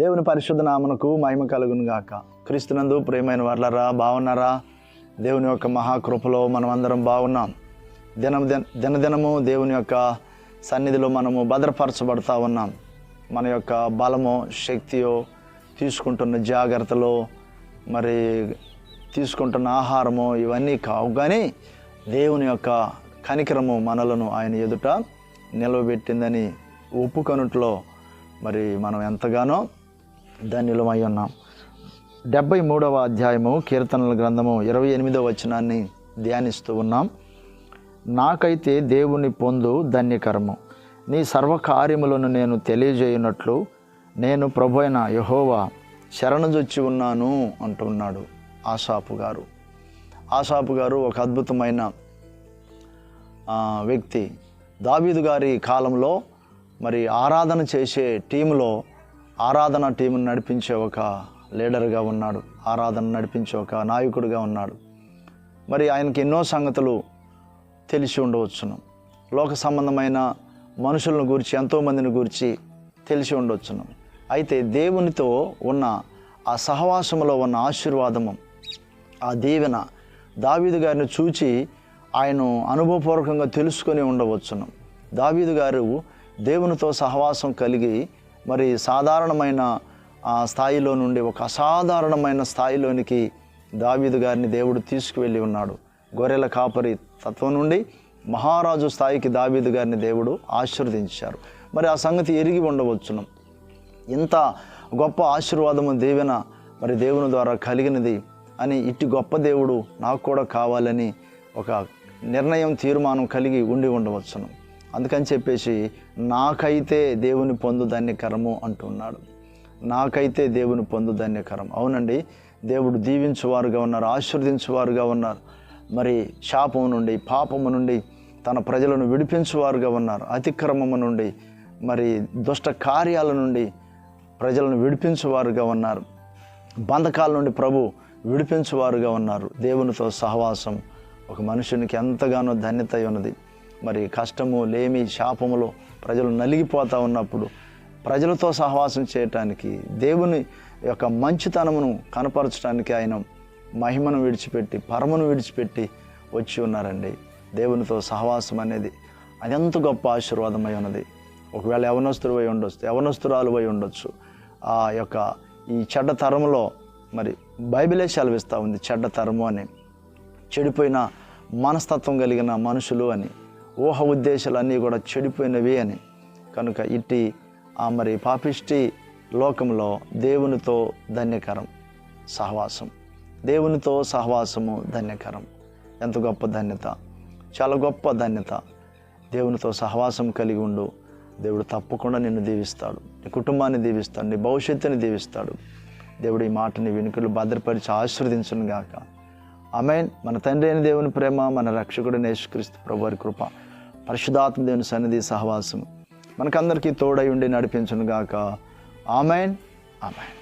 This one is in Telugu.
దేవుని పరిశుద్ధ నామనకు మహిమ కలుగును గాక. క్రీస్తునందు ప్రేమైన వాళ్ళరా బాగున్నారా? దేవుని యొక్క మహాకృపలో మనం అందరం బాగున్నాం. దినం దిన దినదినము దేవుని యొక్క సన్నిధిలో మనము భద్రపరచబడతా ఉన్నాం. మన యొక్క బలమో శక్తియో తీసుకుంటున్న జాగ్రత్తలో మరి తీసుకుంటున్న ఆహారము ఇవన్నీ కావు కానీ దేవుని యొక్క కనికరము మనలను ఆయన ఎదుట నిలవబెట్టిందని ఒప్పుకొనుట్లో మరి మనం ఎంతగానో ధన్యులమై ఉన్నాం డెబ్బై మూడవ అధ్యాయము కీర్తనల గ్రంథము ఇరవై ఎనిమిదవ వచనాన్ని ధ్యానిస్తూ ఉన్నాం. నాకైతే దేవుని పొందు ధన్యకరము. నీ సర్వకార్యములను నేను తెలియజేయునట్లు నేను ప్రభు అయిన యహోవా శరణజొచ్చి ఉన్నాను అంటున్నాడు ఆసాపు గారు. ఆసాపు గారు ఒక అద్భుతమైన వ్యక్తి. దావీదు గారి కాలంలో మరి ఆరాధన చేసే టీములో ఆరాధన టీంను నడిపించే ఒక లీడర్గా ఉన్నాడు ఆరాధన నడిపించే ఒక నాయకుడిగా ఉన్నాడు. మరి ఆయనకి ఎన్నో సంగతులు తెలిసి ఉండవచ్చును. లోక సంబంధమైన మనుషులను గురించి ఎంతోమందిని గురించి తెలిసి ఉండవచ్చును. అయితే దేవునితో ఉన్న ఆ సహవాసములో ఉన్న ఆశీర్వాదము ఆ దీవెన దావీదు గారిని చూచి ఆయన అనుభవపూర్వకంగా తెలుసుకొని ఉండవచ్చును. దావీదు గారు దేవునితో సహవాసం కలిగి మరి సాధారణమైన ఆ స్థాయిలో నుండి ఒక అసాధారణమైన స్థాయిలోనికి దావీదు గారిని దేవుడు తీసుకువెళ్ళి ఉన్నాడు. గొర్రెల కాపరి తత్వం నుండి మహారాజు స్థాయికి దావీదు గారిని దేవుడు ఆశీర్వదించారు. మరి ఆ సంగతి ఎరిగి ఉండవచ్చును. ఇంత గొప్ప ఆశీర్వాదము దీవెన మరి దేవుని ద్వారా కలిగినది అని ఇట్టి గొప్ప దేవుడు నాకు కూడా కావాలని ఒక నిర్ణయం తీర్మానం కలిగి ఉండి ఉండవచ్చును. అందుకని చెప్పేసి నాకైతే దేవుని పొందు కరము అంటున్నాడు. నాకైతే దేవుని పొందు కరం అవునండి దేవుడు దీవించువారుగా ఉన్నారు ఆశీర్వదించువారుగా ఉన్నారు. మరి శాపము నుండి పాపము నుండి తన ప్రజలను విడిపించువారుగా ఉన్నారు. అతిక్రమము నుండి మరి దుష్ట కార్యాల నుండి ప్రజలను విడిపించువారుగా ఉన్నారు. బంధకాల నుండి ప్రభు విడిపించువారుగా ఉన్నారు. దేవునితో సహవాసం ఒక మనుషునికి ఎంతగానో ధన్యత ఉన్నది. మరి కష్టము లేమి శాపములో ప్రజలు నలిగిపోతూ ఉన్నప్పుడు ప్రజలతో సహవాసం చేయటానికి దేవుని యొక్క మంచితనమును కనపరచడానికి ఆయన మహిమను విడిచిపెట్టి పరమను విడిచిపెట్టి వచ్చి ఉన్నారండి. దేవునితో సహవాసం అనేది అదెంత గొప్ప ఆశీర్వాదమై ఉన్నది. ఒకవేళ యవనస్తుడు అయి ఉండొచ్చు యవనస్తురాలు అయి ఉండొచ్చు. ఆ యొక్క ఈ చెడ్డ తరములో మరి బైబిలే సెలవిస్తూ ఉంది చెడ్డ తరము అని. చెడిపోయిన మనస్తత్వం కలిగిన మనుషులు అని. ఊహ ఉద్దేశాలన్నీ కూడా చెడిపోయినవి అని. కనుక ఇట్టి ఆ మరి పాపిష్టి లోకంలో దేవునితో ధన్యకరం సహవాసం. దేవునితో సహవాసము ధన్యకరం. ఎంత గొప్ప ధన్యత చాలా గొప్ప ధన్యత. దేవునితో సహవాసం కలిగి ఉండు. దేవుడు తప్పకుండా నిన్ను దీవిస్తాడు. నీ కుటుంబాన్ని దీవిస్తాడు. నీ భవిష్యత్తుని దీవిస్తాడు. దేవుడు ఈ మాటని వెనుకలు భద్రపరిచి ఆశీర్వదించును గాక ఆమెన్. మన తండ్రి అయిన దేవుని ప్రేమ మన రక్షకుడు నేసుక్రీస్తు ప్రభు వారి కృప పరిశుధాత్మ దేవుని సన్నిధి సహవాసం మనకందరికీ తోడై ఉండి నడిపించును గాక ఆమెన్. ఆమెన్.